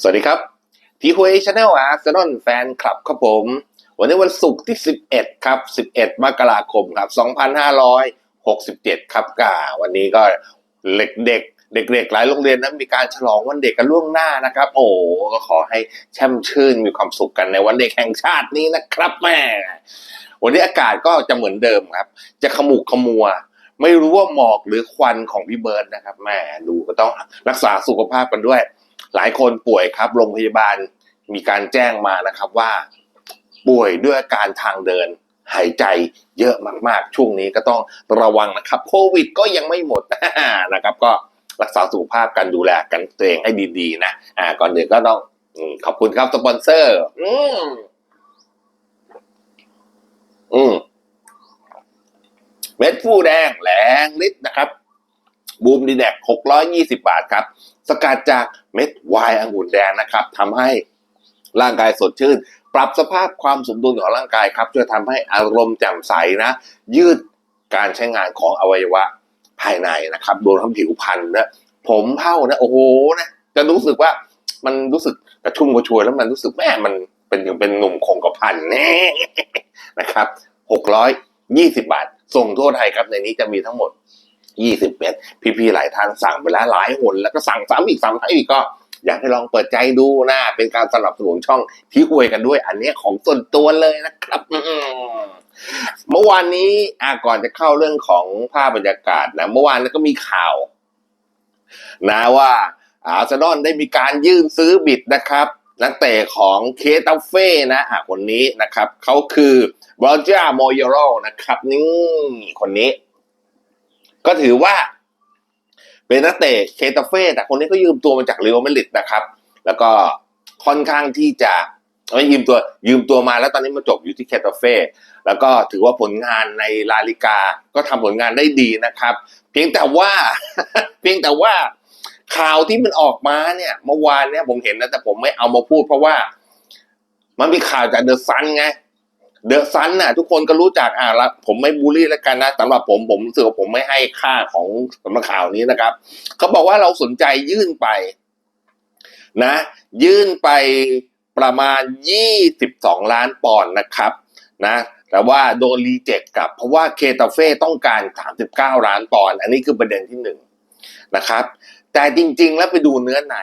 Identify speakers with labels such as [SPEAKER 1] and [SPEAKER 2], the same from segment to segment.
[SPEAKER 1] สวัสดีครับทีคุยชาแนลอาร์เซนอลแฟนคลับครับผม วันนี้วันศุกร์ที่ 11 ครับ 11 มกราคมครับ 2567 ครับก่าวันนี้ก็เด็กเด็กเด็กๆหลายโรงเรียนนะมีการฉลองวันเด็กกันล่วงหน้านะครับ โอ้ก็ขอให้แช่มชื่นมีความสุขกันในวันเด็กแห่งชาตินี้นะครับแม่วันนี้อากาศก็จะเหมือนเดิมครับ จะขมุกขมัว ไม่รู้ว่าหมอกหรือควันของพี่เบิร์ดนะครับแม่ดูก็ต้องรักษาสุขภาพกันด้วย หลายคนป่วยครับโรงพยาบาลมีการแจ้งมานะครับว่า ป่วยด้วยอาการทางเดิน หายใจเยอะมากๆ ช่วงนี้ก็ต้องระวังนะครับโควิดก็ยังไม่หมดนะครับ ก็รักษาสุขภาพกันดูแลกันตัวเองให้ดีๆนะอ่าก่อนอื่นก็ต้องขอบคุณครับสปอนเซอร์ อืมอืม เม็ดฟูแดงแหลงฤทธิ์นะครับบูมดีแดกหกร้อยยี่สิบาทครับ สกัดจากเม็ดวน์องุ่นแดงนะครับทำให้ร่างกายสดชื่น ปรับสภาพความสมดุลของร่างกายครับช่วยทำให้อารมณ์แจ่มใสนะ ยืดการใช้งานของอวัยวะภายในนะครับรวมทั้งผิวพรรณนะผมเผ้านะ โอ้โหนะจะรู้สึกว่ามันรู้สึกกระชุ่มกระชวยแล้วมันรู้สึกแม่มันเป็นอย่างเป็นหนุ่มคงกระพันแน่นะครับหกร้อยยี่สิบาท ส่งทั่วไทยครับในนี้จะมีทั้งหมดยี่สิบเมตรพี่ๆหลายท่านสั่งไปแล้วหลายหนแล้วก็สั่งซ้ำอีกซ้ำอีกก็อยากให้ลองเปิดใจดูนะเป็นการสนับสนุนช่องที่อวยกันด้วย อันนี้ของส่วนตัวเลยนะครับเมื่อวานนี้อะก่อนจะเข้าเรื่องของภาพบรรยากาศนะเมื่อวานก็มีข่าว นะว่าอาร์เซนอลได้มีการยื่นซื้อบิดนะครับ นักเตะของเคตาเฟ่นะอะคนนี้นะครับเขาคือบรอจ้าโมยโรนะครับนี่คนนี้ ก็ถือว่า เป็นนักเตะเคตาเฟ่แต่คนนี้ก็ยืมตัวมาจากเรอัลมาดริดนะครับ แล้วก็ค่อนข้างที่จะไม่ยืมตัวยืมตัวมาแล้วตอนนี้มาจบอยู่ที่เคตาเฟ่แล้วก็ถือว่าผลงานในลาลิกา ก็ทำผลงานได้ดีนะครับ เพียงแต่ว่า เพียงแต่ว่า ข่าวที่มันออกมาเนี่ยเมื่อวานเนี่ยผมเห็นนะแต่ผมไม่เอามาพูดเพราะว่า มันมีข่าวจากเดอะซันไงเดอะซันน่ะ ทุกคนก็รู้จักอ่าละผมไม่บูลลี่แล้วกันนะสำหรับผมผมรู้สึกว่าผมไม่ให้ค่าของสำนักข่าวนี้นะครับเขาบอกว่าเราสนใจยื่นไป นะ ยื่นไปประมาณ 22 ล้านปอนด์นะครับ นะ แต่ว่าโดนรีเจ็คกลับ เพราะว่าเคตาเฟ่ต้องการ 39 ล้านปอนด์อันนี้คือประเด็นที่หนึ่งนะครับ แต่จริง ๆ แล้วไปดูเนื้อใน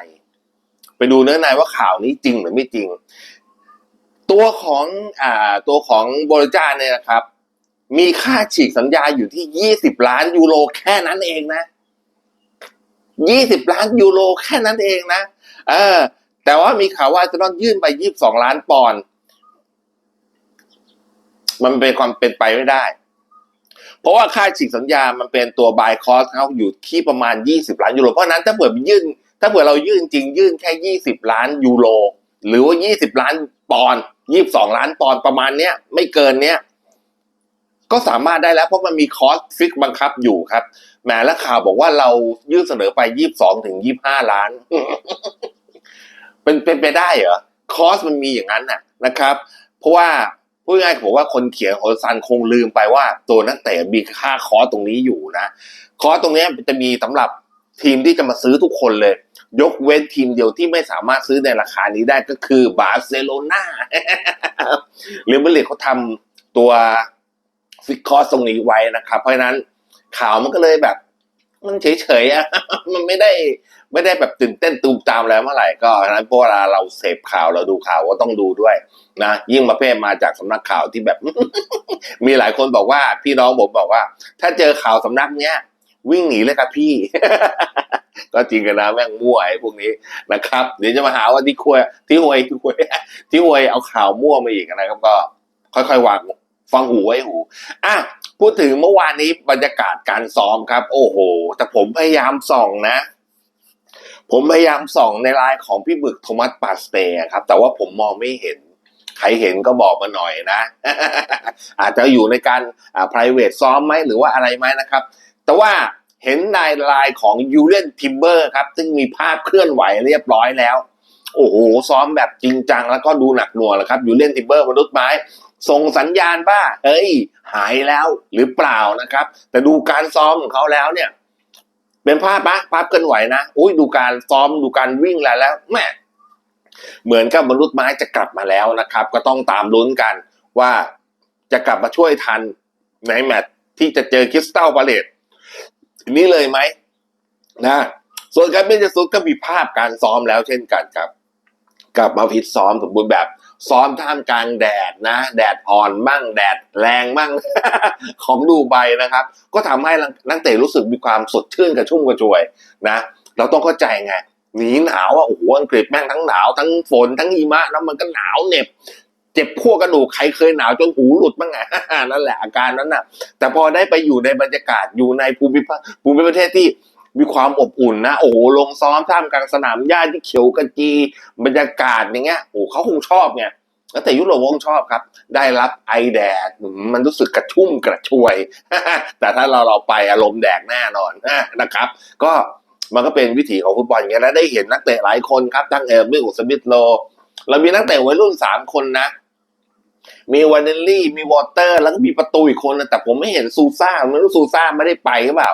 [SPEAKER 1] ไปดูเนื้อในว่าข่าวนี้จริงหรือไม่จริง ตัวของอ่าตัวของบริจาเนี่ยนะครับ มีค่าฉีกสัญญาอยู่ที่20ล้านยูโรแค่นั้นเองนะ20ล้านยูโรแค่นั้นเองนะเออ แต่ว่ามีข่าวว่าจะต้องยื่นไป22ล้านปอนด์มันเป็นความเป็นไปไม่ได้ เพราะว่าค่าฉีกสัญญามันเป็นตัวบายคอสเขาอยู่ที่ประมาณ 20 ล้านยูโร เพราะฉะนั้นถ้าเผื่อยื่น ถ้าเผื่อเรายื่นจริงยื่นแค่ 20 ล้านยูโร หรือว่า 20 ล้านปอนด์22 ล้านปอนด์ประมาณเนี้ยไม่เกินเนี้ยก็สามารถได้แล้วเพราะมันมีคอสฟิกบังคับอยู่ครับแหมแล้วข่าวบอกว่าเรายื่นเสนอไป 22ถึง25 ล้าน เป็นเป็นไปได้เหรอคอสมันมีอย่างนั้นน่ะนะครับ เพราะว่า พูดง่ายๆผมว่าคนเขียนโฮซันคงลืมไปว่า ตัวนักเตะมีค่าคอตรงนี้อยู่นะ คอตรงนี้จะมีสำหรับทีมที่จะมาซื้อทุกคนเลย ยกเว้นทีมเดียวที่ไม่สามารถซื้อในราคานี้ได้ก็คือบาร์เซโลนาเรอัลมาดริดเขาทำตัวฟิกคอสตรงนี้ไว้นะครับ เพราะฉะนั้นข่าวมันก็เลยแบบ มันเฉยๆอะมันไม่ได้ ไม่ได้แบบตื่นเต้นตูมตามแล้วเมื่อไหร่ก็นั้นเพราะวลาเราเสพข่าวเราดูข่าวก็ต้องดูด้วยนะยิ่งประเภทมาจากสำนักข่าวที่แบบ มีหลายคนบอกว่า พี่น้องผมบอกว่า ถ้าเจอข่าวสำนักเนี้ยวิ่งหนีเลยครับพี่ ก็จริงกันนะแม่งมั่วไอ้พวกนี้นะครับ เดี๋ยวจะมาหาว่าที่คุยที่หวยที่หวยที่หวยเอาข่าวมั่วมาอีกนะครับ ก็ ค่อยๆวางฟังหูไว้หูอะพูดถึงเมื่อวานนี้บรรยากาศการซ้อมครับ โอ้โห แต่ผมพยายามส่องนะ ผมพยายามส่องในไลน์ของพี่บึกโทมัสปาสเตย์ครับ แต่ว่าผมมองไม่เห็น ใครเห็นก็บอกมาหน่อยนะ อาจจะอยู่ในการอ่า private ซ้อมไหมหรือว่าอะไรไหมนะครับ แต่ว่าเห็นในไลน์ของยูเ e นทิมเบอร์ครับ ซึ่งมีภาพเคลื่อนไหวเรียบร้อยแล้ว โอ้โห ซ้อมแบบจริงจัง แล้วก็ดูหนักหน่วงแล้วครับยูเ e นทิมเบอร์มนุษย์ไม้ส่งสัญญาณว่าเฮ้ย หายแล้วหรือเปล่านะครับ แต่ดูการซ้อมของเขาแล้วเนี่ย เป็นภาพปะภาพเคลื่อนไหวนะอุ้ยดูการซ้อมดูการวิ่งแล้วแล้วแม่เหมือนกับมนุษย์ไม้จะกลับมาแล้วนะครับ ก็ต้องตามลุ้นกันว่าจะกลับมาช่วยทันในแมตช์ที่จะเจอคริสตัลพาเลตนี้เลยไหมนะส่วนการเบนจสุดก็มีภาพการซ้อมแล้วเช่นกันครับ กลับมาฟิตซ้อมสมบูรณ์แบบ ซ้อมท่ามกลางแดดนะ แดดอ่อนบ้างแดดแรงบ้างของดูไบนะครับ ก็ทำให้นักเตะรู้สึกมีความสดชื่นกระชุ่มกระชวยนะ เราต้องเข้าใจไงหนีหนาวอะโอ้โหอังกฤษแม่งทั้งหนาวทั้งฝนทั้งหิมะแล้วมันก็หนาวเหน็บเจ็บขั้วกระดูกใครเคยหนาวจนหูหลุดบ้างไงนั่นแหละอาการนั้นน่ะ แต่พอได้ไปอยู่ในบรรยากาศอยู่ในภูมิภาคภูมิประเทศที่ มีความอบอุ่นนะ โอ้โหลงซ้อมท่ามกลางสนามหญ้าที่เขียวกระจี บรรยากาศอย่างเงี้ยโอ้เขาคงชอบไงแล้วแต่ยุโรปคงชอบครับ ได้รับไอแดดมันรู้สึกกระชุ่มกระชวย แต่ถ้าเราเราไปอารมณ์แดกแน่นอนนะครับ ก็มันก็เป็นวิถีของฟุตบอลอย่างเงี้ยแล้วได้เห็นนักเตะหลายคนครับทั้งเอลมิลสมิธโลเรามีนักเตะวัยรุ่นสามคนนะ มีวานเนลลี่มีวอเตอร์ แล้วก็มีประตูอีกคนแต่ผมไม่เห็นซูซ่าไม่รู้ซูซ่าไม่ได้ไปหรือเปล่า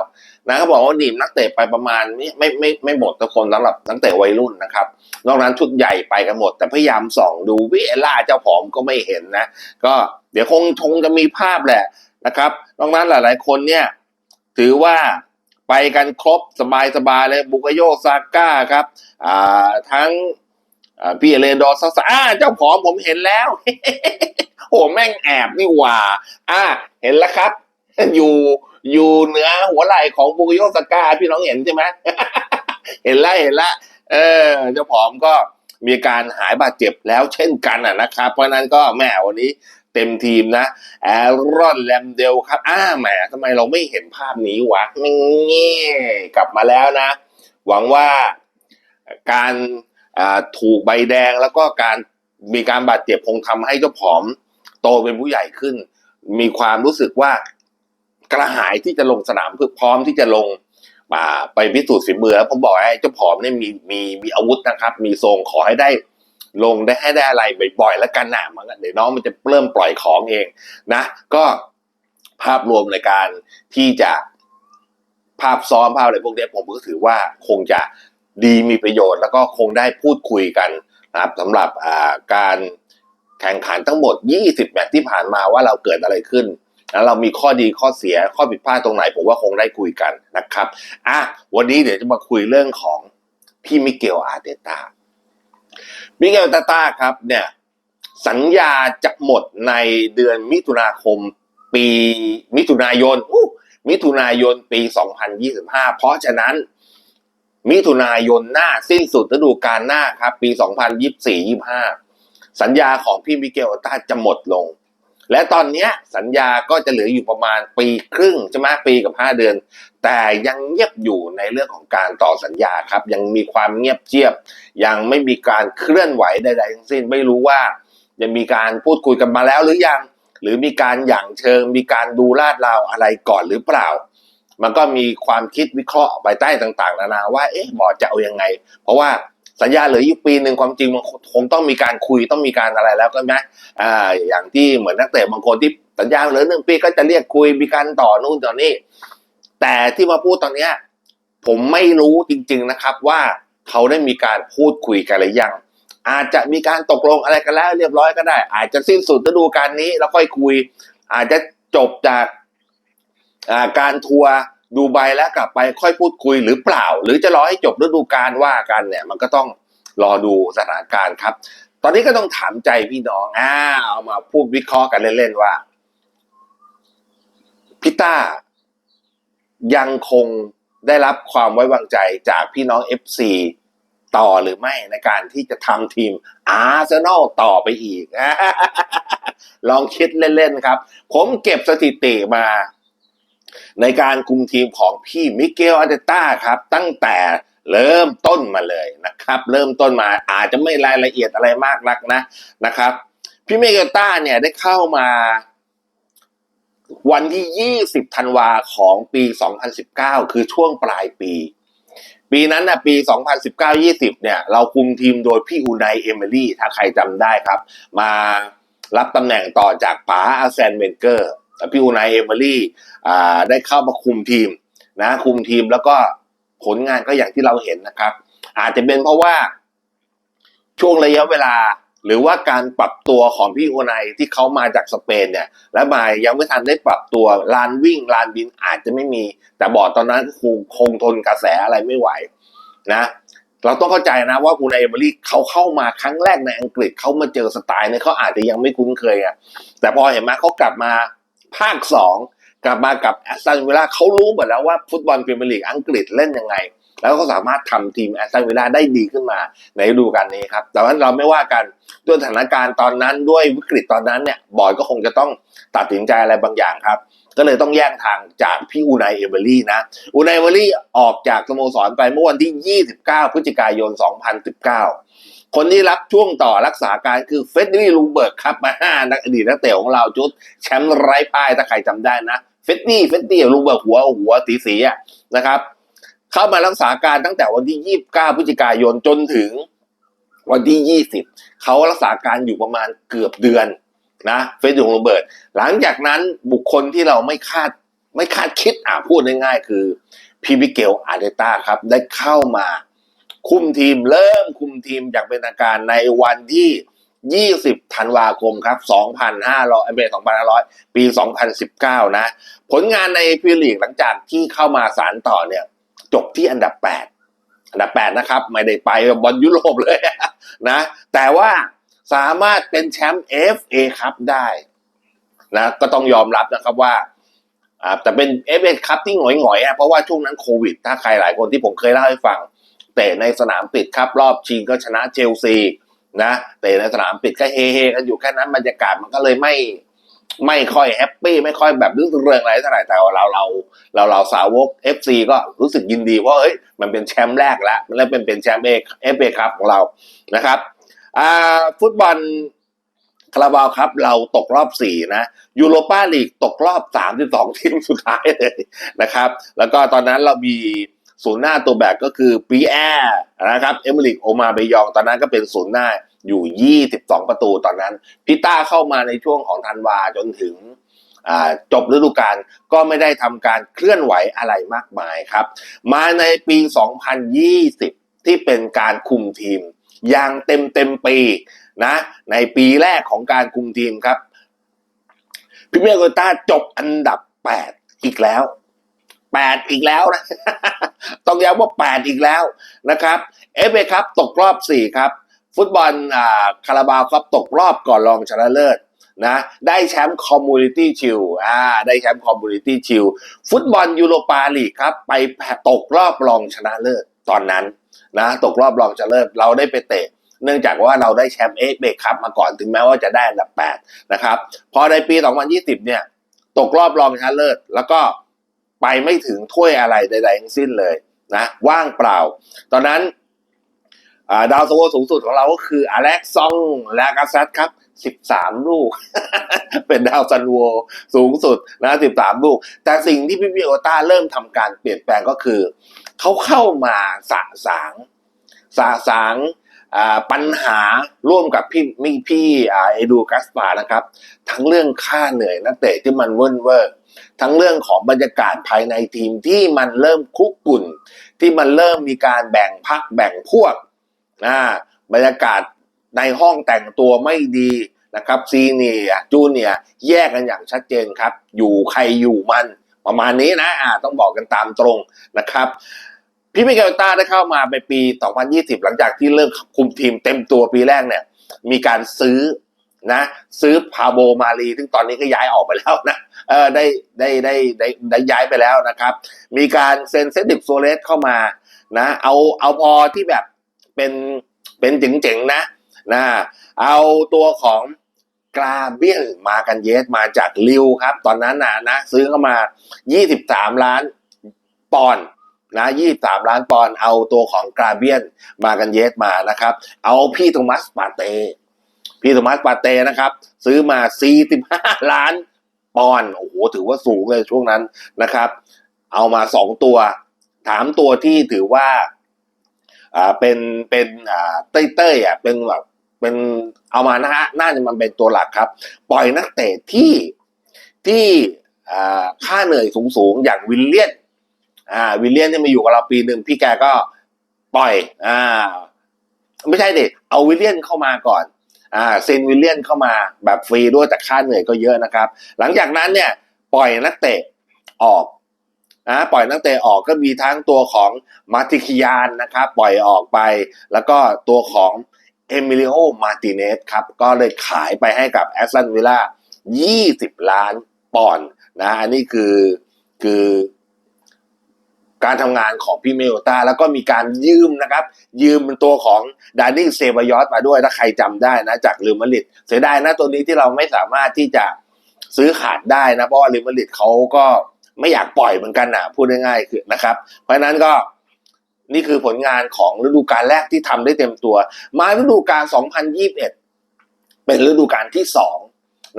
[SPEAKER 1] นะเขาบอกว่าหนีมนักเตะไปประมาณไม่ไม่ไม่ไม่หมดทุกคนสำหรับนักเตะวัยรุ่นนะครับ นอกนั้นชุดใหญ่ไปกันหมด แต่พยายามส่องดูวิเอล่าเจ้าผอมก็ไม่เห็นนะ ก็เดี๋ยวคงคงจะมีภาพแหละนะครับนอกนั้นหลาย ๆ คนเนี่ยถือว่าไปกันครบสบายสบายๆเลยบุกโยซาก้าครับอ่าทั้ง พี่เอเลนดอร์ซาซาอ่าเจ้าผอมผมเห็นแล้ว โอ้แม่งแอบนี่หว่า อ่า เห็นแล้วครับ อยู่อยู่เหนือหัวไหล่ของบุกโยซาก้าพี่น้องเห็นใช่ไหมเห็นแล้วเห็นแล้วเออ เจ้าผอมก็มีการหายบาดเจ็บแล้วเช่นกันอะนะครับ เพราะนั้นก็แหมวันนี้เต็มทีมนะแอรอนแลมเดลครับ อ้าแหมทำไมเราไม่เห็นภาพนี้วะนี่กลับมาแล้วนะ หวังว่าการ ถูกใบแดงแล้วก็การมีการบาดเจ็บคงทำให้เจ้าผอมโตเป็นผู้ใหญ่ขึ้น มีความรู้สึกว่ากระหายที่จะลงสนามเพื่อพร้อมที่จะลงมาไปพิสูจน์ฝีมือแล้วผมบอกให้เจ้าผอมเนี่ยมีมีมีอาวุธนะครับ มีทรงขอให้ได้ลงได้ให้ได้อะไรบ่อยๆแล้วกันนะมันเดี๋ยวน้องมันจะเริ่มปล่อยของเองนะ ก็ภาพรวมในการที่จะภาพซ้อมภาพอะไรพวกนี้ผมก็ถือว่าคงจะ ดีมีประโยชน์ แล้วก็คงได้พูดคุยกันนะครับสำหรับการแข่งขันทั้งหมด 20 แมตช์ที่ผ่านมาว่าเราเกิดอะไรขึ้นแล้วเรามีข้อดีข้อเสียข้อผิดพลาดตรงไหนผมว่าคงได้คุยกันนะครับอะวันนี้เดี๋ยวจะมาคุยเรื่องของพี่มิเกลอาเตตามิเกลอาเตตาครับเนี่ยสัญญาจะหมดในเดือนมิถุนาคมปีมิถุนายนมิถุนายนปี 2025 เพราะฉะนั้น มิถุนายนหน้าสิ้นสุดฤดูกาลหน้าครับ ปี 2024-25 สัญญาของพี่มิเกลอาร์เตตาจะหมดลง และตอนนี้สัญญาก็จะเหลืออยู่ประมาณปีครึ่งใช่ไหมปีกับห้าเดือน แต่ยังเงียบอยู่ในเรื่องของการต่อสัญญาครับ ยังมีความเงียบเจียบ ยังไม่มีการเคลื่อนไหวใดๆทั้งสิ้นไม่รู้ว่าจะมีการพูดคุยกันมาแล้วหรือยัง หรือมีการหยั่งเชิง มีการดูลาดราวอะไรก่อนหรือเปล่า มันก็มีความคิดวิเคราะห์ไปใต้ต่างๆ นานาว่าเอ๊ะบอร์ดจะเอายังไง เพราะว่าสัญญาเหลืออยู่ปีหนึ่งความจริงมันคงต้องมีการคุยต้องมีการอะไรแล้วก็ไหมอ่าอย่างที่เหมือนนักเตะบางคนที่สัญญาเหลือหนึ่งปีก็จะเรียกคุยมีการต่อนู่นต่อนี่แต่ที่มาพูดตอนเนี้ยผมไม่รู้จริง ๆนะครับว่าเขาได้มีการพูดคุยกันหรือยัง อาจจะมีการตกลงอะไรกันแล้วเรียบร้อยก็ได้ อาจจะสิ้นสุดฤดูกาลนี้แล้วค่อยคุย อาจจะจบจาก การทัวร์ดูไบแล้วกลับไปค่อยพูดคุยหรือเปล่า หรือจะรอให้จบฤดูกาลว่ากันเนี่ย มันก็ต้องรอดูสถานการณ์ครับ ตอนนี้ก็ต้องถามใจพี่น้องอ่าเอามาพูดวิเคราะห์กันเล่นๆว่าพี่ต้ายังคงได้รับความไว้วางใจจากพี่น้อง FC ต่อหรือไม่ในการที่จะทำทีมอาร์เซนอลต่อไปอีก ลองคิดเล่น ๆ ครับ ผมเก็บสถิติมา ในการคุมทีมของพี่มิเกลอาเตต้าครับ ตั้งแต่เริ่มต้นมาเลยนะครับ เริ่มต้นมาอาจจะไม่รายละเอียดอะไรมากนักนะนะครับ พี่มิเกลต้าเนี่ยได้เข้ามาวันที่ 20 ธันวาของปี 2019 คือช่วงปลายปี ปีนั้นนะปี 2019-20 เนี่ย เราคุมทีมโดยพี่อูไนเอมิลี่ ถ้าใครจำได้ครับ มารับตำแหน่งต่อจากป๋าอาร์เซนเวนเกอร์ พี่อูไนเอเมิลี่ได้เข้ามาคุมทีมนะคุมทีมแล้วก็ผลงานก็อย่างที่เราเห็นนะครับ อาจจะเป็นเพราะว่าช่วงระยะเวลาหรือว่าการปรับตัวของพี่โอไนที่เขามาจากสเปนเนี่ย และมายังไม่ทันได้ปรับตัวลานวิ่งลานบินอาจจะไม่มี แต่บอร์ดตอนนั้นคงคงทนกระแสอะไรไม่ไหวนะเราต้องเข้าใจนะว่าอูไนเอเมอรี่เขาเข้ามาครั้งแรกในอังกฤษเขามาเจอสไตล์เนี่ยเขาอาจจะยังไม่คุ้นเคยอะแต่พอเห็นไหมเขากลับมา ภาคสองกลับมากับแอสตันวิลล่าเขารู้หมดแล้วว่าฟุตบอลพรีเมียร์ลีกอังกฤษเล่นยังไง แล้วก็สามารถทำทีมแอสตันวิลล่าได้ดีขึ้นมาในฤดูกาลนี้ครับ แต่ว่าเราไม่ว่ากันด้วยสถานการณ์ตอนนั้นด้วยวิกฤตตอนนั้นเนี่ยบอยก็คงจะต้องตัดสินใจอะไรบางอย่างครับก็เลยต้องแยกทางจากพี่อูไนเอเบอรี่นะ อูไนเอเบอรี่ออกจากสโมสรไปเมื่อวันที่ 29 พฤศจิกายน 2019 คนที่รับช่วงต่อรักษาการคือเฟดดี้ลูเบิร์กครับมานักอดีตนักเตะของเราจุดแชมป์ไร้พ่ายถ้าใครจำได้นะเฟดดี้เฟดดี้ลูเบิร์กหัวหัวสีสีๆอะนะครับ เข้ามารักษาการตั้งแต่วันที่29พฤศจิกายนจนถึงวันที่20เขารักษาการอยู่ประมาณเกือบเดือนนะเฟดดี้ลูเบิร์กหลังจากนั้นบุคคลที่เราไม่คาดไม่คาดคิดอะพูดง่ายๆ คือพี่มิเกลอาร์เดต้าครับได้เข้ามา คุมทีมเริ่มคุมทีมอย่างเป็นทางการในวันที่ 20 ธันวาคมครับ 2,500เบ2,500 ปี 2019 นะ ผลงานในพรีเมียร์ลีกหลังจากที่เข้ามาสารต่อเนี่ย จบที่อันดับ 8 อันดับ 8 นะครับ ไม่ได้ไปบอลยุโรปเลยนะ แต่ว่าสามารถเป็นแชมป์ FA ครับได้นะก็ต้องยอมรับนะครับว่าแต่เป็นเอฟเอคัพที่หงอยๆอะเพราะว่าช่วงนั้นโควิด ถ้าใครหลายคนที่ผมเคยเล่าให้ฟัง เตะในสนามปิดครับรอบชิงก็ชนะเชลซีนะเตะในสนามปิดก็เฮเฮๆกันอยู่แค่นั้นบรรยากาศมันก็เลยไม่ไม่ค่อยแฮปปี้ไม่ค่อยแบบรู้สึกเริงอะไรเท่าไหร่แต่เราเราเราเราสาวก FC ก็รู้สึกยินดีเพราะเฮ้ยมันเป็นแชมป์แรกแล้วแล้วเป็นเป็นแชมป์เอเอฟเอคัพของเรานะครับอ่าฟุตบอลคาราบาวครับเราตกรอบสี่นะยูโรปาลีกตกรอบสามสิบสองทีมสุดท้ายเลยนะครับ แล้วก็ตอนนั้นเรามี ศูนย์หน้าตัวแบกก็คือปีแอร์นะครับเอมิลิกโอมาเบยอง ตอนนั้นก็เป็นศูนย์หน้าอยู่ 22 ประตูตอนนั้นพิต้าเข้ามาในช่วงของธันวาจนถึงจบฤดูกาลก็ไม่ได้ทำการเคลื่อนไหวอะไรมากมายครับ มาในปี 2020 ที่เป็นการคุมทีม อย่างเต็มเต็มปีนะในปีแรกของการคุมทีมครับพิเมียโกต้าจบอันดับ 8 อีกแล้ว 8อีกแล้วนะ ต้องย้ำว่า8อีกแล้วนะครับเอฟเอครับตกรอบ4ครับ ฟุตบอลอ่าคาราบาวครับตกรอบก่อนรองชนะเลิศนะได้แชมป์คอมมูนิตี้ชิลอ่าได้แชมป์คอมมูนิตี้ชิลฟุตบอลยูโรปาลีกครับ ไปตกรอบรองชนะเลิศตอนนั้นนะตกรอบรองชนะเลิศเราได้ไปเตะ เนื่องจากว่าเราได้แชมป์เอฟเอคัพมาก่อนถึงแม้ว่าจะได้อันดับ8นะครับพอในปี 2020 เนี่ยตกรอบรองชนะเลิศแล้วก็ ไปไม่ถึงถ้วยอะไรใดๆทั้งสิ้นเลยนะว่างเปล่า ตอนนั้นาดาวซันโวสูงสุดของเราก็คืออเล็กซองแลากาซัตครับ 13 ลูก เป็นดาวซันโวสูงสุดนะ 13 ลูก แต่สิ่งที่พี่พิโอต้าเริ่มทำการเปลี่ยนแปลงก็คือ เขาเข้ามาสะสางสะสางปัญหาร่วมกับพี่มีพี่อ่าเอดูกัสปานะครับ ทั้งเรื่องค่าเหนื่อยนักเตะที่มันเวิ้นเวอร์ ทั้งเรื่องของบรรยากาศภายในทีมที่มันเริ่มคุกกุ่น ที่มันเริ่มมีการแบ่งพักแบ่งพวกอ่าบรรยากาศในห้องแต่งตัวไม่ดีนะครับซีเนียจูเนียแยกกันอย่างชัดเจนครับ อยู่ใครอยู่มันประมาณนี้นะอ่าต้องบอกกันตามตรงนะครับพี่มิเกลต้าได้เข้ามาในปี 2020 หลังจากที่เริ่มคุมทีมเต็มตัวปีแรกเนี่ย มีการซื้อ นะซื้อพาโบมาลีซึ่งตอนนี้ก็ย้ายออกไปแล้วนะเออได้ได้ได้ได้ได้ย้ายไปแล้วนะครับ มีการเซ็นเซนดิฟโซเลสเข้ามานะเอาเอาพอที่แบบเป็นเป็นเจ๋งๆนะนะเอาตัวของกราเบียนมากันเยสมาจากลิวครับ ตอนนั้นนะนะซื้อเข้ามา 23 ล้านปอนด์นะ23 ล้านปอนด์เอาตัวของกราเบียนมากันเยสมานะครับ เอาพี่โทมัสปาเต พี่โทมัสปาเต้นะครับ ซื้อมา 45 ล้านปอนด์โอ้โห ถือว่าสูงเลยช่วงนั้นนะครับ เอามาสองตัว ถามตัวที่ถือว่าอ่าเป็นเป็นอ่าเต้ยเต้ยอะเป็นแบบเป็นเอามานะฮะน่าจะมันเป็นตัวหลักครับ ปล่อยนักเตะที่ที่อ่าค่าเหนื่อยสูงๆ อย่างวิลเลียนอ่าวิลเลียนที่มาอยู่กับเราปีหนึ่งพี่แกก็ปล่อยอ่าไม่ใช่ดิเอาวิลเลียนเข้ามาก่อน อ่าเซนวิลเลียนเข้ามาแบบฟรีด้วยแต่ค่าเหนื่อยก็เยอะนะครับ หลังจากนั้นเนี่ยปล่อยนักเตะออกนะปล่อยนักเตะออกก็มีทั้งตัวของมาติคิยานนะครับปล่อยออกไป แล้วก็ตัวของเอมิลิโอมาติเนสครับก็เลยขายไปให้กับแอสตันวิลล่า20 ล้านปอนด์นะอันนี้คือคือ การทำงานของพี่เมลตาแล้วก็มีการยืมนะครับ ยืมตัวของดานิเซบายอสมาด้วยถ้าใครจำได้นะจากลิมาริดเสียดายนะตัวนี้ที่เราไม่สามารถที่จะซื้อขาดได้นะ เพราะว่าลิมาริดเขาก็ไม่อยากปล่อยเหมือนกันนะพูดง่ายๆคือนะครับ เพราะฉะนั้นก็นี่คือผลงานของฤดูกาลแรกที่ทำได้เต็มตัว มาฤดูกาล 2021 เป็นฤดูกาลที่สอง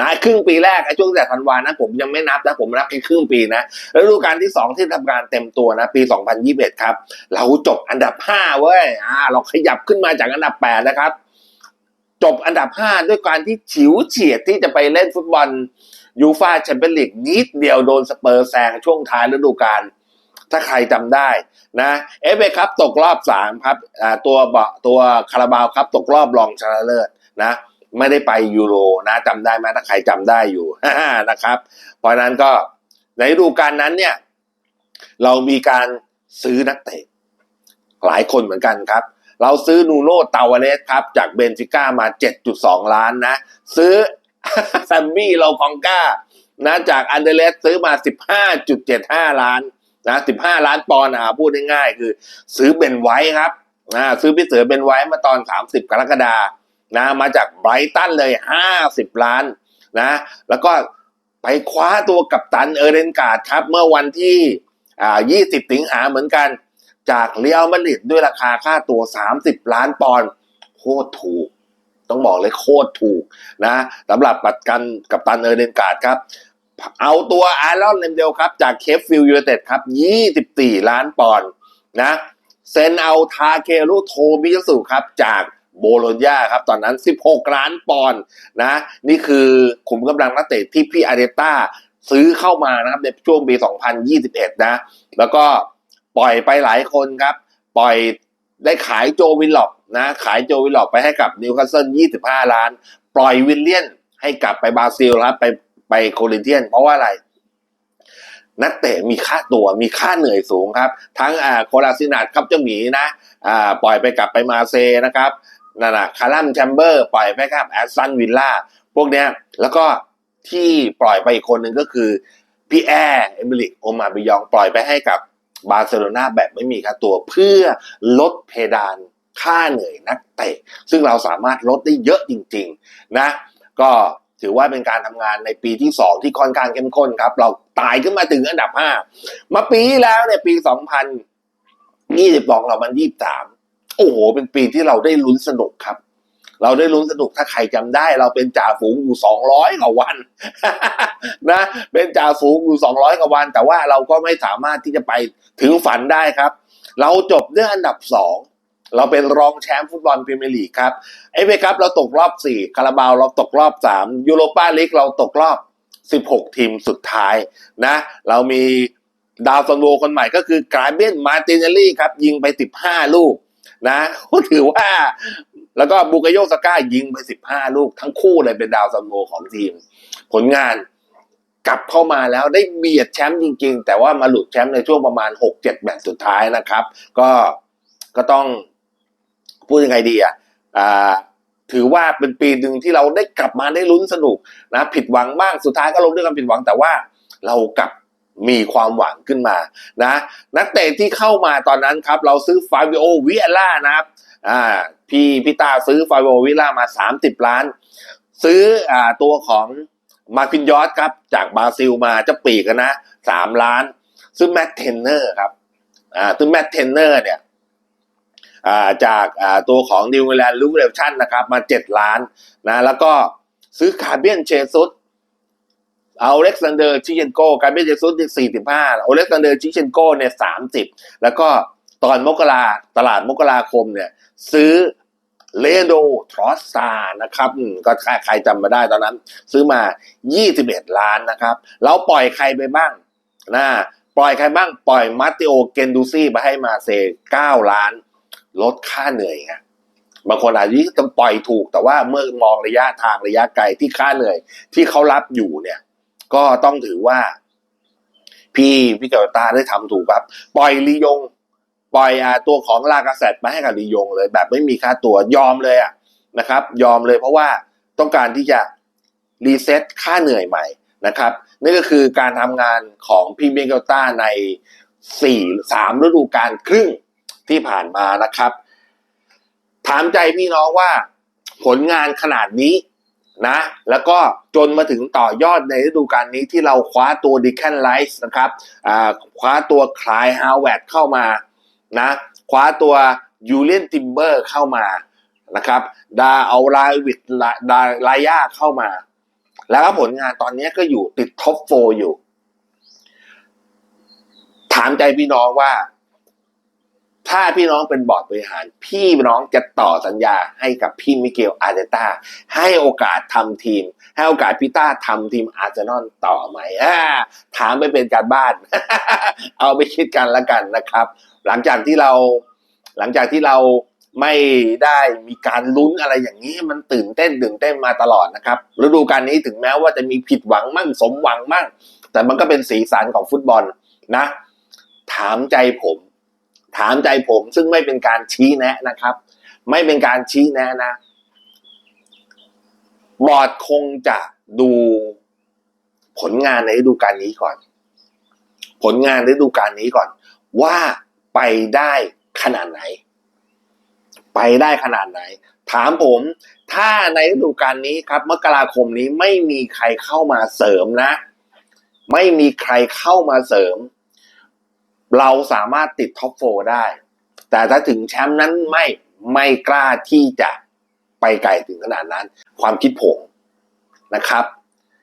[SPEAKER 1] นะครึ่งปีแรกไอ้ช่วงแต่ธันวานะผมยังไม่นับนะผมนับแค่ครึ่งปีนะฤดูกาลที่สองที่ทำการเต็มตัวนะปี 2021 ครับ เราจบอันดับ 5 เว้ยอ่าเราขยับขึ้นมาจากอันดับ8นะครับ จบอันดับ 5 ด้วยการที่ฉิวเฉียดที่จะไปเล่นฟุตบอลยูฟาแชมเปี้ยนลีกนิดเดียวโดนสเปอร์แซงช่วงท้ายฤดูกาลถ้าใครจำได้นะเอฟเอครับตกรอบสามครับตัวเบาตัวคาราบาวครับตกรอบรองชนะเลิศนะ ไม่ได้ไปยูโรนะจำได้ไหมถ้าใครจำได้อยู่นะครับ เพราะนั้นก็ในฤดูกาลนั้นเนี่ย เรามีการซื้อนักเตะ หลายคนเหมือนกันครับ เราซื้อนูโน่เตาวาเลสครับ จากเบนฟิก้ามา 7.2 ล้านนะ ซื้อแซมมี่โลคองก้านะจากอันเดเลสซื้อมา 15.75 ล้านนะ15 ล้านปอนด์อะพูดง่ายๆคือ ซื้อเบนไว้ครับนะซื้อพี่เสือเบนไว้มาตอน 30 กรกฎาคม นะมาจากไบรตันเลย 50 ล้านนะแล้วก็ไปคว้าตัวกับตันเอเรนการ์ดครับ เมื่อวันที่อ่า20สิงหาเหมือนกัน จากเรียลมาดริดด้วยราคาค่าตัว 30 ล้านปอนด์โคตรถูก ต้องบอกเลยโคตรถูกนะสำหรับปัดกันกับตันเอเรนการ์ดครับเอาตัวอารอนเลมเดลครับ จากเคฟฟิลยูไนเต็ดครับ 24 ล้านปอนด์นะเซนเอาทาเครุโทมิยสุครับ จาก โบโลญญาครับ ตอนนั้น 16 ล้านปอนด์นะ นี่คือขุมกำลังนักเตะที่พี่อาร์เตต้าซื้อเข้ามานะครับในช่วงปี 2021 นะ แล้วก็ปล่อยไปหลายคนครับ ปล่อยได้ขายโจวิลล็อกนะ ขายโจวิลล็อกไปให้กับนิวคาสเซิล 25 ล้าน ปล่อยวิลเลียนให้กลับไปบราซิลครับไปไปโคลินเทียน เพราะว่าอะไร นักเตะมีค่าตัวมีค่าเหนื่อยสูงครับ ทั้งอ่าโคลาซินาดครับเจ้าหมีนะอ่าปล่อยไปกลับไปมาเซนะครับ นั่นแหะคาร์ลัมแชมเบอร์ปล่อยไปครับแอสตันวิลล่าพวกเนี้ยแล้วก็ที่ปล่อยไปอีกคนหนึ่งก็คือพี่แอร์เอมิลิกโอมาบิยองปล่อยไปให้กับบาร์เซโลนาแบบไม่มีค่าตัวเพื่อลดเพดานค่าเหนื่อยนักเตะ ซึ่งเราสามารถลดได้เยอะจริง ๆ นะ ก็ถือว่าเป็นการทำงานในปีที่ 2 ที่ค่อนข้างเข้มข้นครับ เราตายขึ้นมาถึงอันดับ 5 มาปีแล้วเนี่ยปี 2022 2023 โอ้โห เป็นปีที่เราได้ลุ้นสนุกครับ เราได้ลุ้นสนุกถ้าใครจำได้ เราเป็นจ่าฝูงอยู่สองร้อยกว่าวันนะเป็นจ่าฝูงอยู่สองร้อยกว่าวัน แต่ว่าเราก็ไม่สามารถที่จะไปถึงฝันได้ครับ เราจบด้วยอันดับสองเราเป็นรองแชมป์ฟุตบอลพรีเมียร์ลีกครับเอฟเอครับเราตกรอบสี่คาราบาวเราตกรอบสามยูโรปาลีกเราตกรอบสิบหกทีมสุดท้ายนะ เรามีดาวซันโวคนใหม่ก็คือกราเบียนมาร์ตินเนลลี่ครับ ยิงไปสิบห้าลูก นะถือว่า แล้วก็บุกโยสก้ายิงไปสิบห้าลูกทั้งคู่เลยเป็นดาวซันโวของทีม ผลงานกลับเข้ามาแล้วได้เบียดแชมป์จริง ๆ แต่ว่ามาหลุดแชมป์ในช่วงประมาณหกเจ็ดแมตช์สุดท้ายนะครับ ก็ก็ต้องพูดยังไงดีอะถือว่าเป็นปีหนึ่งที่เราได้กลับมาได้ลุ้นสนุกนะ ผิดหวังบ้างสุดท้ายก็ลงด้วยกันผิดหวังแต่ว่าเรากลับ มีความหวังขึ้นมานะนักเตะที่เข้ามาตอนนั้นครับ เราซื้อฟาบิโอวิเอล่านะครับอ่าพี่พี่ตาซื้อฟาบิโอวิเอล่ามาสามสิบล้าน ซื้ออ่าตัวของมาคินยอสครับจากบราซิลมาจะปีกอะนะสามล้านซื้อแมตเทนเนอร์ครับอ่าซื้อแมตเทนเนอร์เนี่ยอ่าจากอ่าตัวของนิวซีแลนด์ลูเรชั่นนะครับมาเจ็ดล้านนะแล้วก็ซื้อคาร์เบียนเชซุส เอาเล็กซานเดอร์ชิเชนโกคารเบียนเชซุสสี่สิบห้าเอาเล็กซานเดอร์ชิเชนโกเนี่ยสามสิบแล้วก็ตอนมกราตลาดมกราคมเนี่ย ซื้อเลโดทรอสซานะครับก็ใครจำมาได้ตอนนั้น ซื้อมา 21 ล้านนะครับ เราปล่อยใครไปบ้างนะปล่อยใครบ้างปล่อยมาติโอเกนดูซี่ไปให้มาเซเก้าล้าน ลดค่าเหนื่อยไงบางคนอาจจะต้องปล่อยถูกแต่ว่าเมื่อมองระยะทางระยะไกลที่ค่าเหนื่อย ที่เขารับอยู่เนี่ย ก็ต้องถือว่า พี่พี่เกาตาได้ทำถูกครับ ปล่อยลียง ปล่อยอตัวของลากาเซตมาให้กับลียงเลย แบบไม่มีค่าตัวยอมเลยอะนะครับ ยอมเลยเพราะว่าต้องการที่จะรีเซ็ตค่าเหนื่อยใหม่นะครับนี่ก็คือการทำงานของพี่เบเกลต้าในสี่สามฤดูกาลครึ่งที่ผ่านมานะครับ ถามใจพี่น้องว่าผลงานขนาดนี้ นะ แล้วก็จนมาถึงต่อยอดในฤดูกาลนี้ที่เราคว้าตัวดิแคนไลท์นะครับคว้าตัวคลายฮาวเวดเข้ามานะคว้าตัวยูเลียนติมเบอร์เข้ามานะครับดาเอาลายวิดดาลายาเข้ามา แล้วก็ผลงานตอนนี้ก็อยู่ติดท็อปโฟอยู่ ถามใจพี่น้องว่า ถ้าพี่น้องเป็นบอร์ดบริหาร พี่น้องจะต่อสัญญาให้กับพี่มิเกลอาร์เตต้าให้โอกาสทำทีม ให้โอกาสพี่ต้าทำทีมอาร์เซนอลต่อไหม่ถามไปเป็นการบ้าน เอาไปคิดกันแล้วกันนะครับ หลังจากที่เราหลังจากที่เราไม่ได้มีการลุ้นอะไรอย่างนี้มันตื่นเต้นตื่นเต้นมาตลอดนะครับฤดูกาลนี้ถึงแม้ว่าจะมีผิดหวังมั่งสมหวังมั่ง แต่มันก็เป็นสีสันของฟุตบอลนะ ถามใจผม ถามใจผมซึ่งไม่เป็นการชี้แนะนะครับ ไม่เป็นการชี้แนะนะ บอร์ดคงจะดูผลงานในฤดูกาลนี้ก่อน ผลงานฤดูกาลนี้ก่อน ว่าไปได้ขนาดไหน ไปได้ขนาดไหน ถามผม ถ้าในฤดูกาลนี้ครับมกราคมนี้ไม่มีใครเข้ามาเสริมนะ ไม่มีใครเข้ามาเสริม เราสามารถติดท็อปโฟได้ แต่ถ้าถึงแชมป์นั้นไม่ไม่กล้าที่จะไปไกลถึงขนาดนั้น ความคิดผมนะครับ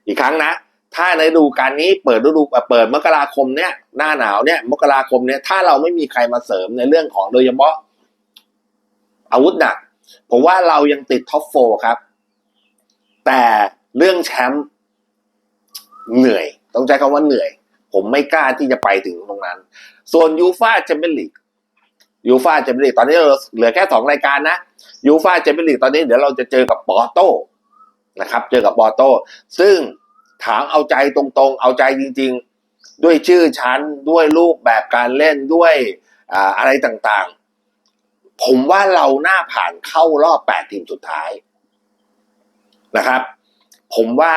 [SPEAKER 1] อีกครั้งนะ ถ้าในฤดูกาลนี้เปิดฤดูเปิดมกราคมเนี้ยหน้าหนาวเนี่ยมกราคมเนี้ยถ้าเราไม่มีใครมาเสริมในเรื่องของโดยเฉพาะอาวุธหนักผมว่าเรายังติดท็อปโฟครับ แต่เรื่องแชมป์เหนื่อย ต้องใช้คำว่าเหนื่อย ผมไม่กล้าที่จะไปถึงตรงนั้น ส่วนยูฟาแชมเปี้ยนลีกยูฟาแชมเปี้ยนลีกตอนนี้เราเหลือแค่สองรายการนะยูฟาแชมเปี้ยนลีกตอนนี้เดี๋ยวเราจะเจอกับปอร์โตนะครับ เจอกับปอร์โตซึ่งถามเอาใจตรงๆ เอาใจจริง ๆ ด้วยชื่อชั้นด้วยรูปแบบการเล่นด้วยอ่าอะไรต่างๆ ผมว่าเราหน้าผ่านเข้ารอบแปดทีมสุดท้ายนะครับ ผมว่า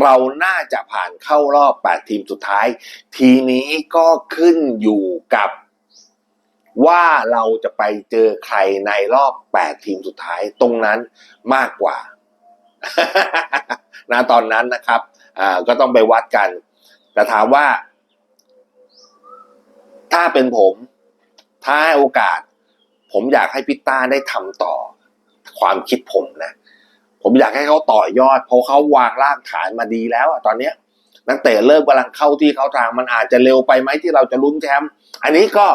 [SPEAKER 1] เราน่าจะผ่านเข้ารอบแปดทีมสุดท้าย ทีนี้ก็ขึ้นอยู่กับว่าเราจะไปเจอใครในรอบแปดทีมสุดท้ายตรงนั้นมากกว่านะตอนนั้นนะครับอ่าก็ต้องไปวัดกัน แต่ถามว่า ถ้าเป็นผม ถ้าให้โอกาส ผมอยากให้พิต้าได้ทำต่อ ความคิดผมนะ ผมอยากให้เขาต่อยอด เพราะเขาวางรากฐานมาดีแล้วอะตอนเนี้ยนักเตะเริ่มกำลังเข้าที่เข้าทางมันอาจจะเร็วไปไหมที่เราจะลุ้นแชมป์อันนี้ก็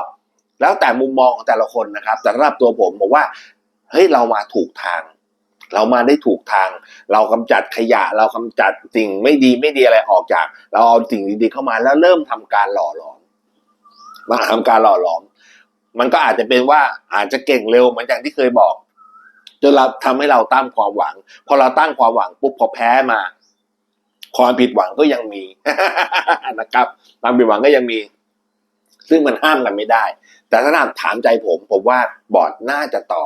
[SPEAKER 1] แล้วแต่มุมมองของแต่ละคนนะครับ แต่สำหรับตัวผมบอกว่าเฮ้ยเรามาถูกทาง เรามาได้ถูกทาง เรากำจัดขยะ เรากำจัดสิ่งไม่ดีไม่ดีอะไรออกจาก เราเอาสิ่งดีๆเข้ามาแล้วเริ่มทำการหล่อหลอมมาทำการหล่อหลอม มันก็อาจจะเป็นว่าอาจจะเก่งเร็วเหมือนอย่างที่เคยบอก จนเราทำให้เราตั้งความหวัง พอเราตั้งความหวังปุ๊บพอแพ้มา ความผิดหวังก็ยังมีนะครับความผิดหวังก็ยังมี ซึ่งมันห้ามกันไม่ได้ แต่ถ้าถามใจผมผมว่าบอร์ดน่าจะต่อ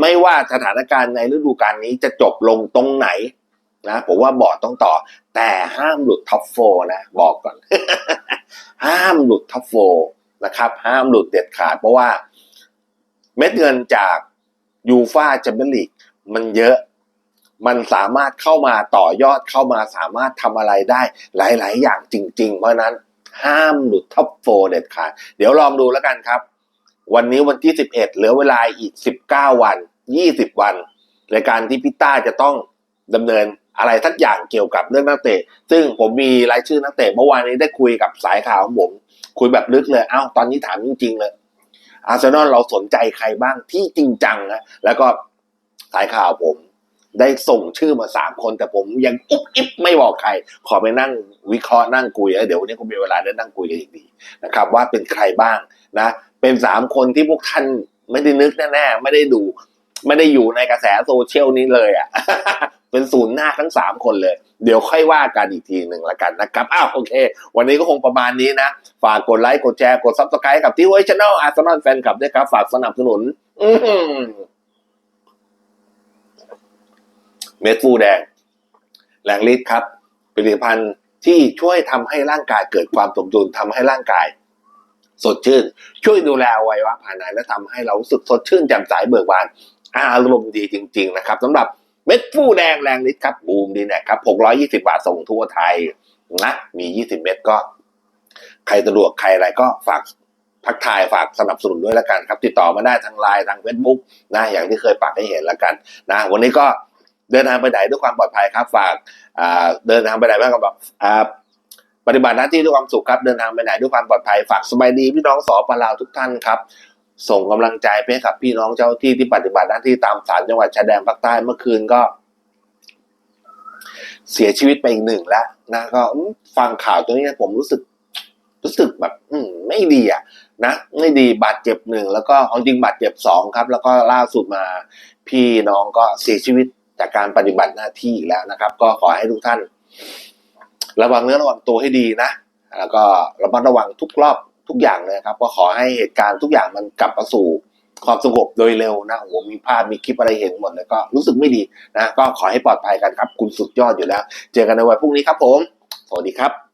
[SPEAKER 1] ไม่ว่าสถานการณ์ในฤดูกาลนี้จะจบลงตรงไหนนะผมว่าบอร์ดต้องต่อ แต่ห้ามหลุดท็อปโฟนะบอกก่อน ห้ามหลุดท็อปโฟนะครับ ห้ามหลุดเด็ดขาดเพราะว่า เม็ดเงินจาก ยูฟาแชมเปี้ยนลีกมันเยอะ มันสามารถเข้ามาต่อยอดเข้ามาสามารถทำอะไรได้หลาย ๆ อย่างจริง ๆ เพราะนั้นห้ามหลุดท็อปโฟเด็ดขาดเดี๋ยวลองดูแล้วกันครับ วันนี้วันที่ 11 เหลือเวลาอีก 19 วัน 20 วันในการที่พิต้าจะต้องดำเนินอะไรทักอย่างเกี่ยวกับเรื่องนักเตะ ซึ่งผมมีรายชื่อนักเตะเมื่อวานนี้ได้คุยกับสายข่าวของผม คุยแบบลึกเลย เอ้า ตอนนี้ถามจริงๆเลย อาร์เซนอลเราสนใจใครบ้างที่จริงจังนะแล้วก็สายข่าวผมได้ส่งชื่อมาสามคนแต่ผมยังอุ๊บอิบไม่บอกใคร ขอไปนั่งวิเคราะห์นั่งคุยเดี๋ยววันนี้คงมีเวลาได้นั่งคุยกันอีกดีนะครับ ว่าเป็นใครบ้างนะ เป็นสามคนที่พวกท่านไม่ได้นึกแน่ๆ ไม่ได้ดู ไม่ได้อยู่ในกระแสโซเชียลนี้เลยอะ เป็นศูนย์หน้าทั้งสามคนเลย เดี๋ยวค่อยว่ากันอีกทีหนึ่งละกันนะครับอ้าวโอเค วันนี้ก็คงประมาณนี้นะ ฝากกดไลค์กดแชร์กดซับสไครต์กับที่ไว้ช anel อาร์ซนอลแฟนคลับด้วยครับฝากสนับสนุนเม็ดฟูแดงแหลงฤทธิ์ครับผลิตภัณฑ์ที่ช่วยทำให้ร่างกายเกิดความสมดุลทำให้ร่างกาย สดชื่น ช่วยดูแลอวัยวะภายในและทำให้เราสึกสดชื่นแจ่มใสเบิกบานอารมณ์ดีจริง ๆ นะครับสำหรับ เม็ดฟู่แดงแรงฤทธิ์ครับบูมดีเนี่ยครับ620 บาทส่งทั่วไทยนะมี 20 เม็ดก็ ใครสะดวกใครอะไรก็ฝากทักทายฝากสนับสนุนด้วยแล้วกันครับ ติดต่อมาได้ทางไลน์ทางเฟซบุ๊กนะอย่างที่เคยปักให้เห็นแล้วกันนะวันนี้ก็เดินทางไปไหนด้วยความปลอดภัยครับ ฝากเดินทางไปไหนบ้างก็แบบปฏิบัติหน้าที่ด้วยความสุขครับเดินทางไปไหนด้วยความปลอดภัยฝากสบายดีพี่น้องสอปลาวทุกท่านครับ ส่งกำลังใจไปกับพี่น้องเจ้าที่ที่ปฏิบัติหน้าที่ตามสารจังหวัดชายแดนภาคใต้เมื่อคืนก็ เสียชีวิตไปอีกหนึ่งแล้วนะก็ฟังข่าวตรงนี้นะผมรู้สึก รู้สึกแบบ อืม ไม่ดีอะ นะไม่ดีบาดเจ็บหนึ่งแล้วก็เอาจริงบาดเจ็บสองครับ แล้วก็ล่าสุดมา พี่น้องก็เสียชีวิตจากการปฏิบัติหน้าที่แล้วนะครับ ก็ขอให้ทุกท่าน ระวังเนื้อระวังตัวให้ดีนะแล้วก็ระมัดระวังทุกรอบ ทุกอย่างเลยครับก็ขอให้เหตุการณ์ทุกอย่างมันกลับมาสู่ความสงบโดยเร็วนะโอ้โหมีภาพมีคลิปอะไรเห็นหมดเลยก็รู้สึกไม่ดีนะก็ขอให้ปลอดภัยกันครับ คุณสุดยอดอยู่แล้ว เจอกันในวันพรุ่งนี้ครับผม สวัสดีครับ